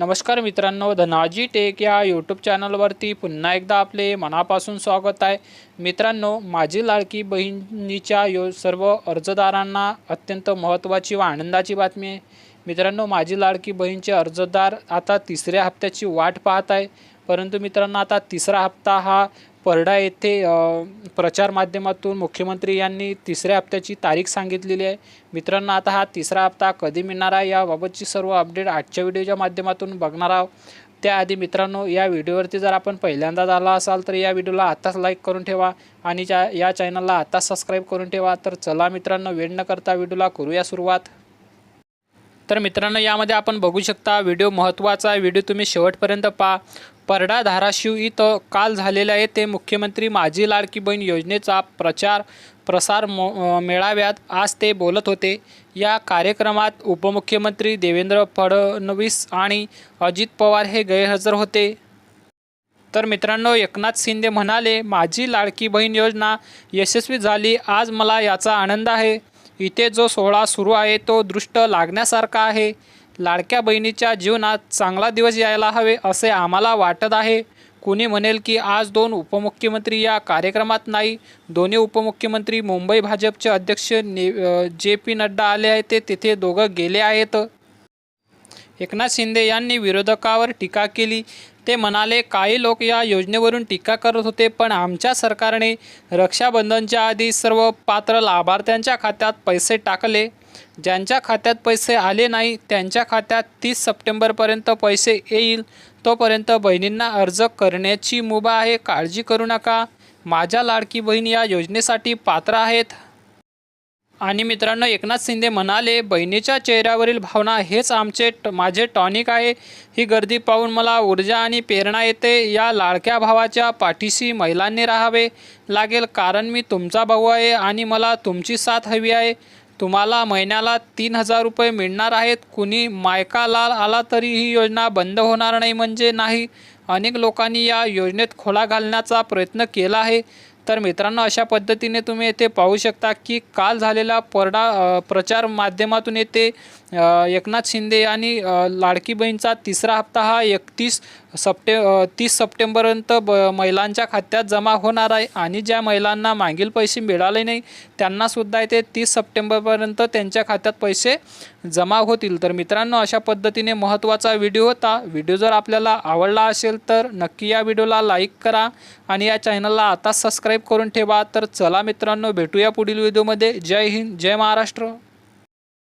नमस्कार मित्रांनो धनाजी टेक या यूट्यूब चॅनलवरती पुन्हा एकदा आपले मनापासून स्वागत आहे. मित्रांनो माझी लाडकी बहिणीच्या यो सर्व अर्जदारांना अत्यंत महत्त्वाची व आनंदाची बातमी आहे. मित्रांनो माझी लाडकी बहीणचे अर्जदार आता तिसऱ्या हप्त्याची वाट पाहत आहे. परंतु मित्रांनो आता तिसरा हप्ता हा परडा येथे प्रचार माध्यमातून मुख्यमंत्री यांनी तिसऱ्या हप्त्याची तारीख सांगितलेली आहे. मित्रांनो आता हा तिसरा हप्ता कधी मिळणार आहे याबाबतची सर्व अपडेट आजच्या व्हिडिओच्या माध्यमातून बघणार आहोत. त्याआधी मित्रांनो या व्हिडिओवरती जर आपण पहिल्यांदाच आला असाल तर या व्हिडिओला आत्ताच लाईक करून ठेवा आणि च्या या चॅनलला आत्ताच सबस्क्राईब करून ठेवा. तर चला मित्रांनो वेळ न करता व्हिडिओला करूया सुरुवात. तर मित्रांनो यामध्ये आपण बघू शकता व्हिडिओ महत्त्वाचा आहे. व्हिडिओ तुम्ही शेवटपर्यंत पहा. परडा धाराशिव इथं काल झालेले आहे. ते मुख्यमंत्री माझी लाडकी बहीण योजनेचा प्रचार प्रसार मो मेळाव्यात आज ते बोलत होते. या कार्यक्रमात उपमुख्यमंत्री देवेंद्र फडणवीस आणि अजित पवार हे गैरहजर होते. तर मित्रांनो एकनाथ शिंदे म्हणाले माझी लाडकी बहीण योजना यशस्वी झाली आज मला याचा आनंद आहे. इथे जो सोहळा सुरू आहे तो दृष्ट लागण्यासारखा आहे. लाडक्या बहिणीच्या जीवनात चांगला दिवस यायला हवे असे आम्हाला वाटत आहे. कुणी म्हणेल की आज दोन उपमुख्यमंत्री या कार्यक्रमात नाही. दोन्ही उपमुख्यमंत्री मुंबई भाजपचे अध्यक्ष ने जे पी नड्डा आले आहेत ते तिथे दोघं गेले आहेत. एकनाथ शिंदे यांनी विरोधकावर टीका केली. ते म्हणाले काही लोक या योजनेवरून टीका करत होते पण आमच्या सरकारने रक्षाबंधनच्या आधी सर्व पात्र लाभार्थ्यांच्या खात्यात पैसे टाकले. ज्यांच्या खात्यात पैसे आले नाही त्यांच्या खात्यात तीस सप्टेंबरपर्यंत पैसे येईल. तोपर्यंत बहिणींना अर्ज करण्याची मुभा आहे. काळजी करू नका. माझ्या लाडकी बहीण या योजनेसाठी पात्र आहेत. आणि मित्रांनो एकनाथ शिंदे म्हणाले बहिणीच्या चेहऱ्यावरील भावना हेच आमचे ट माझे टॉनिक आहे. ही गर्दी पाहून मला ऊर्जा आणि प्रेरणा येते. या लाडक्या भावाच्या पाठीशी महिलांनी राहावे लागेल कारण मी तुमचा भाऊ आहे आणि मला तुमची साथ हवी आहे. तुम्हाला महिन्याला तीन हजार रुपये मिळणार आहेत. कुणी मायका लाल आला तरी ही योजना बंद होणार नाही म्हणजे नाही. अनेक लोकांनी या योजनेत खोला घालण्याचा प्रयत्न केला आहे. तर मित्रांनो अशा पद्धतीने तुम्ही येथे पाहू शकता की काल झालेला परडा प्रचार माध्यमातून येथे एकनाथ शिंदे आणि लाडकी बहीणचा तिसरा हप्ता हा एकतीस सप्टे तीस सप्टेंबरपर्यंत ब महिलांच्या खात्यात जमा होणार आहे आणि ज्या महिलांना मागील पैसे मिळाले नाही त्यांनासुद्धा ते तीस सप्टेंबरपर्यंत त्यांच्या खात्यात पैसे जमा होतील. तर मित्रांनो अशा पद्धतीने महत्त्वाचा व्हिडिओ होता. व्हिडिओ जर आपल्याला आवडला असेल तर नक्की या व्हिडिओला लाईक करा आणि या चॅनलला आता सबस्क्राईब करून ठेवा. तर चला मित्रांनो भेटूया पुढील व्हिडिओमध्ये. जय हिंद जय महाराष्ट्र.